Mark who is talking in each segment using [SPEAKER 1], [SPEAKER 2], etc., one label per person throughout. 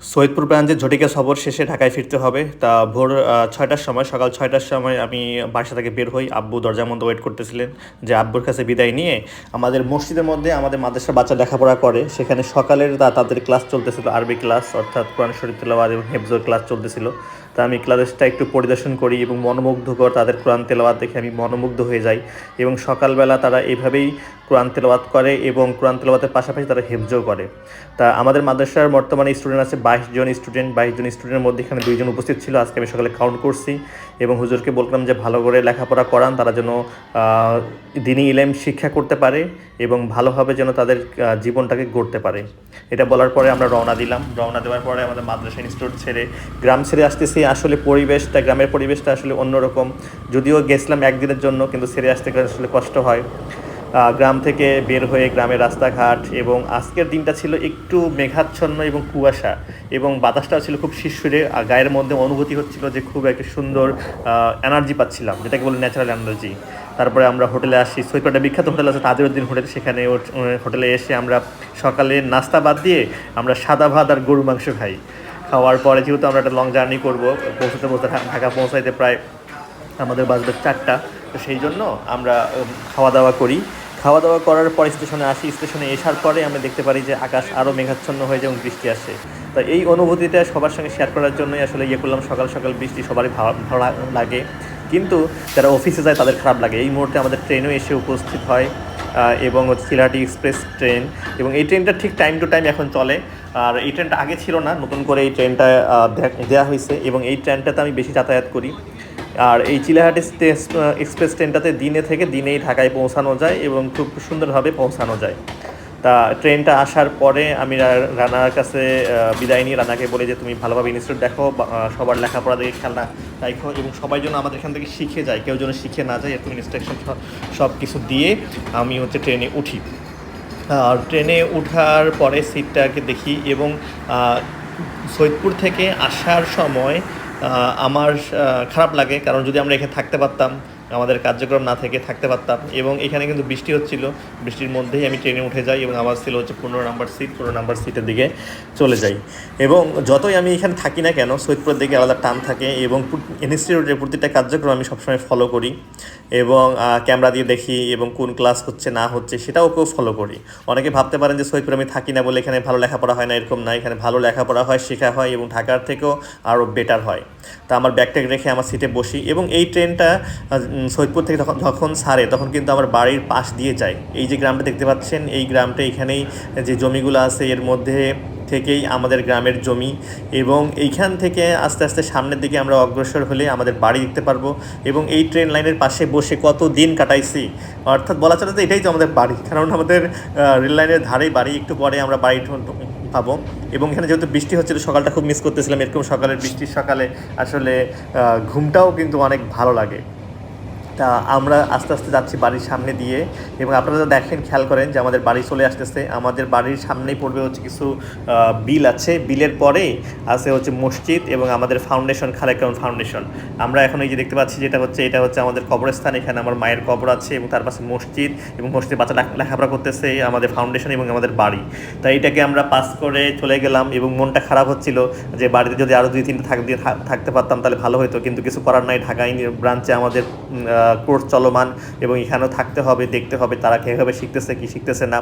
[SPEAKER 1] সৈয়দপুর ব্রাঞ্চের ঝটিকা সফর শেষে ঢাকায় ফিরতে হবে। তা ভোর ছয়টার সময়, সকাল ছয়টার সময় আমি বাসা থেকে বের হই। আব্বু দরজার মধ্যে ওয়েট করতেছিলেন যে আব্বুর কাছে বিদায় নিয়ে আমাদের মসজিদের মধ্যে আমাদের মাদ্রাসার বাচ্চা লেখাপড়া করে। সেখানে সকালের তাদের ক্লাস চলতেছিল, আরবি ক্লাস অর্থাৎ কোরআন শরীফ তেলাওয়াত এবং হেফজোর ক্লাস চলতেছিল। তা আমি ক্লাসটা একটু পরিদর্শন করি এবং মনোমুগ্ধকর তাদের কোরআন তেলাওয়াত দেখে আমি মনোমুগ্ধ হয়ে যাই এবং সকালবেলা তারা এইভাবেই কোরআন তেলাওয়াত করে এবং কোরআন তেলাওয়াতের পাশাপাশি তারা হেফজও করে। তা আমাদের মাদ্রাসার বর্তমানে স্টুডেন্ট আছে বাইশ জন স্টুডেন্ট, বাইশ জন স্টুডেন্টের মধ্যে এখানে দুইজন উপস্থিত ছিল। আজকে আমি সকালে কাউন্ট করছি এবং হুজুরকে বললাম যে ভালো করে লেখাপড়া করান, তারা যেন দিনই ইলেম শিক্ষা করতে পারে এবং ভালোভাবে যেন তাদের জীবনটাকে গড়তে পারে। এটা বলার পরে আমরা রওনা দিলাম। রওনা দেওয়ার পরে আমাদের মাদ্রাসা ইনস্টিটিউট ছেড়ে, গ্রাম ছেড়ে আসতেছি। আসলে পরিবেশটা, গ্রামের পরিবেশটা আসলে অন্যরকম। যদিও গেছিলাম একদিনের জন্য, কিন্তু ছেড়ে আসতে গেলে আসলে কষ্ট হয়। গ্রাম থেকে বের হয়ে গ্রামের রাস্তাঘাট এবং আজকের দিনটা ছিল একটু মেঘাচ্ছন্ন এবং কুয়াশা এবং বাতাসটাও ছিল খুব শিরশিরে, আর গায়ের মধ্যে অনুভূতি হচ্ছিল যে খুব একটা সুন্দর এনার্জি পাচ্ছিলাম, যেটাকে বলে ন্যাচারাল এনার্জি তারপরে আমরা হোটেলে আসি সৈকতটা বিখ্যাত হোটেল আছে তাজউদ্দিন হোটেল, সেখানে হোটেলে এসে আমরা সকালে নাস্তা বাদ দিয়ে আমরা সাদা ভাত আর গরু মাংস খাই। খাওয়ার পরে যেহেতু আমরা একটা লং জার্নি করব, পৌঁছতে পৌঁছতে ঢাকা পৌঁছাইতে প্রায় আমাদের বাজবে চারটা। তো সেই জন্য আমরা খাওয়া দাওয়া করি। খাওয়া দাওয়া করার পরে স্টেশনে আসি। স্টেশনে আসার পরে আমরা দেখতে পারি যে আকাশ আরও মেঘাচ্ছন্ন হয়ে যায় এবং বৃষ্টি আসে। তো এই অনুভূতিটা সবার সঙ্গে শেয়ার করার জন্যই আসলে ইয়ে করলাম। সকাল সকাল বৃষ্টি সবারই ভালো লাগে। কিন্তু যারা অফিসে যায় তাদের খারাপ লাগে। এই মুহূর্তে আমাদের ট্রেনও এসে উপস্থিত হয় এবং হচ্ছে সিলাটি এক্সপ্রেস ট্রেন এবং এই ট্রেনটা ঠিক টাইম টু টাইম এখন চলে। আর এই ট্রেনটা আগে ছিল না, নতুন করে এই ট্রেনটা দেওয়া হয়েছে এবং এই ট্রেনটাতে আমি বেশি যাতায়াত করি। আর এই চিলাহাটি এক্সপ্রেস ট্রেনটাতে দিনে থেকে দিনেই ঢাকায় পৌঁছানো যায় এবং খুব সুন্দরভাবে পৌঁছানো যায়। তা ট্রেনটা আসার পরে আমি রানার কাছে বিদায় নিয়ে রানাকে বলি যে, তুমি ভালোভাবে ইনস্টিটিউট দেখো সবার লেখাপড়া দেখে খেলনা দেখো এবং সবাই যেন আমাদের এখান থেকে শিখে যায়, কেউ যেন শিখে না যায়, এরকম ইনস্ট্রাকশন সব কিছু দিয়ে আমি হচ্ছে ট্রেনে উঠি। ট্রেনে ওঠার পরে সিটটাকে দেখি এবং সৈদপুর থেকে আসার সময় আমার খারাপ লাগে কারণ যদি আমরা এখানে থাকতে পারতাম আমাদের কার্যক্রম না থেকে থাকতে পারতাম। এবং এখানে কিন্তু বৃষ্টি হচ্ছিল। বৃষ্টির মধ্যেই আমি ট্রেনে উঠে যাই এবং আমার ছিল হচ্ছে পনেরো নাম্বার সিট পনেরো নাম্বার সিটের দিকে চলে যাই। এবং যতই আমি এখানে থাকি না কেন, সৈয়দপুরের দিকে আলাদা টান থাকে এবং ইনস্টিটিউটের প্রতিটা কার্যক্রম আমি সবসময় ফলো করি এবং ক্যামেরা দিয়ে দেখি এবং কোন ক্লাস হচ্ছে, না হচ্ছে সেটাও কেউ ফলো করি। অনেকে ভাবতে পারেন যে সৈয়দপুর আমি থাকি না বলে এখানে ভালো লেখাপড়া হয় না, এরকম না। এখানে ভালো লেখাপড়া হয়, শেখা হয় এবং ঢাকার থেকেও আরও বেটার হয়। তা আমার ব্যাগট্যাগ রেখে আমার সিটে বসি এবং এই ট্রেনটা আহ, থেকে যখন ছাড়ে তখন কিন্তু আমার বাড়ির পাশ দিয়ে যায়। এই যে গ্রামটা দেখতে পাচ্ছেন এই গ্রামটা এখানেই যে জমিগুলো আছে এর মধ্যে থেকেই আমাদের গ্রামের জমি এবং এইখান থেকে আস্তে আস্তে সামনের দিকে আমরা অগ্রসর হলে আমাদের বাড়ি দেখতে পারব এবং এই ট্রেন লাইনের পাশে বসে কত দিন কাটাইছি। অর্থাৎ বলা চলে যে এটাই তো আমাদের বাড়ি কারণ আমাদের রেল লাইনের ধারেই বাড়ি একটু পরে আমরা বাড়ি পাবো এবং এখানে যেহেতু বৃষ্টি হচ্ছিল সকালটা খুব মিস করতেছিলাম এরকম সকালের বৃষ্টির সকালে আসলে ঘুমটাও কিন্তু অনেক ভালো লাগে। তা আমরা আস্তে আস্তে যাচ্ছি বাড়ির সামনে দিয়ে এবং আপনারা দেখেন, খেয়াল করেন যে আমাদের বাড়ি চলে আসতেছে। আমাদের বাড়ির সামনেই পড়বে হচ্ছে কিছু বিল আছে। বিলের পরে আছে হচ্ছে মসজিদ এবং আমাদের ফাউন্ডেশন খালেকাউন ফাউন্ডেশন। আমরা এখন এই যে দেখতে পাচ্ছি যেটা হচ্ছে, এটা হচ্ছে আমাদের কবরস্থান। এখানে আমার মায়ের কবর আছে এবং তার পাশে মসজিদ এবং মসজিদে বাচ্চা লেখা- লেখাপড়া করতেছে আমাদের ফাউন্ডেশন এবং আমাদের বাড়ি। তাই এটাকে আমরা পাস করে চলে গেলাম এবং মনটা খারাপ হচ্ছিল যে বাড়িতে যদি আরও দুই তিনটে থাক দিয়ে থাকতে পারতাম তাহলে ভালো হতো কিন্তু কিছু করার নাই, ঢাকায় ব্রাঞ্চে আমাদের কোর্স চলমান এবং এখানেও থাকতে হবে দেখতে হবে তারা কীভাবে শিখতেছে কি শিখতেছে না।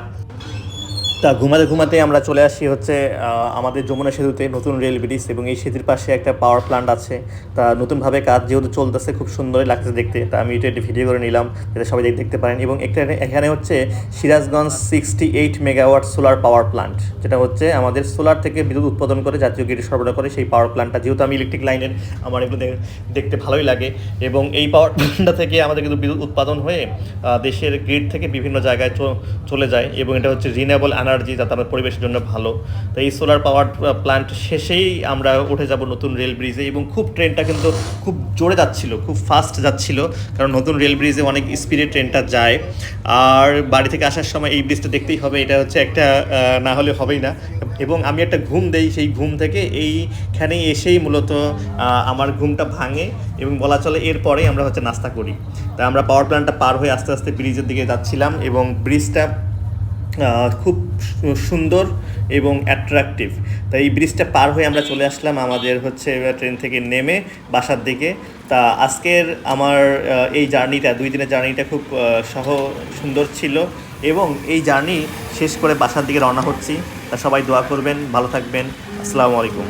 [SPEAKER 1] তা ঘুমাতে ঘুমাতে আমরা চলে আসি হচ্ছে আমাদের যমুনা সেতুতে নতুন রেল ব্রিজ এবং এই সেতুর পাশে একটা পাওয়ার প্ল্যান্ট আছে। তা নতুনভাবে কাজ যেহেতু চলতেছে, খুব সুন্দরই লাগছে দেখতে। তা আমি এটা একটু ভিডিও করে নিলাম যাতে সবাই দেখ- দেখতে পারেন। এবং একটা এখানে হচ্ছে Sirajganj sixty eight megawatt solar power plant যেটা হচ্ছে আমাদের সোলার থেকে বিদ্যুৎ উৎপাদন করে, জাতীয় গ্রিড সরবরাহ করে সেই পাওয়ার প্ল্যান্টটা যেহেতু আমি ইলেকট্রিক লাইনের আমার এগুলো দেখতে ভালোই লাগে। এবং এই পাওয়ার প্ল্যান্টটা থেকে আমাদের কিন্তু বিদ্যুৎ উৎপাদন হয়ে দেশের গ্রিড থেকে বিভিন্ন জায়গায় চলে যায়। এবং এটা হচ্ছে রিনেবল রিনিউয়েবল এনার্জি যাতে আমাদের পরিবেশের জন্য ভালো। তো এই সোলার পাওয়ার প্ল্যান্ট শেষেই আমরা উঠে যাব নতুন রেল ব্রিজে এবং খুব ট্রেনটা কিন্তু খুব জোরে যাচ্ছিল, খুব ফাস্ট যাচ্ছিল, কারণ নতুন রেল ব্রিজে অনেক স্পিডে ট্রেনটা যায়। আর বাড়ি থেকে আসার সময় এই ব্রিজটা দেখতেই হবে, এটা হচ্ছে একটা না হলে হবেই না। এবং আমি একটা ঘুম দেই, সেই ঘুম থেকে এইখানে এসেই মূলত আমার ঘুমটা ভাঙে এবং বলা চলে এরপরেই আমরা হচ্ছে নাস্তা করি। তা আমরা পাওয়ার প্ল্যান্টটা পার হয়ে আস্তে আস্তে ব্রিজের দিকে যাচ্ছিলাম এবং ব্রিজটা খুব সুন্দর এবং অ্যাট্রাকটিভ তা এই ব্রিজটা পার হয়ে আমরা চলে আসলাম আমাদের হচ্ছে ট্রেন থেকে নেমে বাসার দিকে। তা আজকের আমার এই জার্নিটা দুই দিনের জার্নিটা খুব সহ, সুন্দর ছিল এবং এই জার্নি শেষ করে বাসার দিকে রওনা হচ্ছি। তা সবাই দোয়া করবেন, ভালো থাকবেন। আসসালামু আলাইকুম।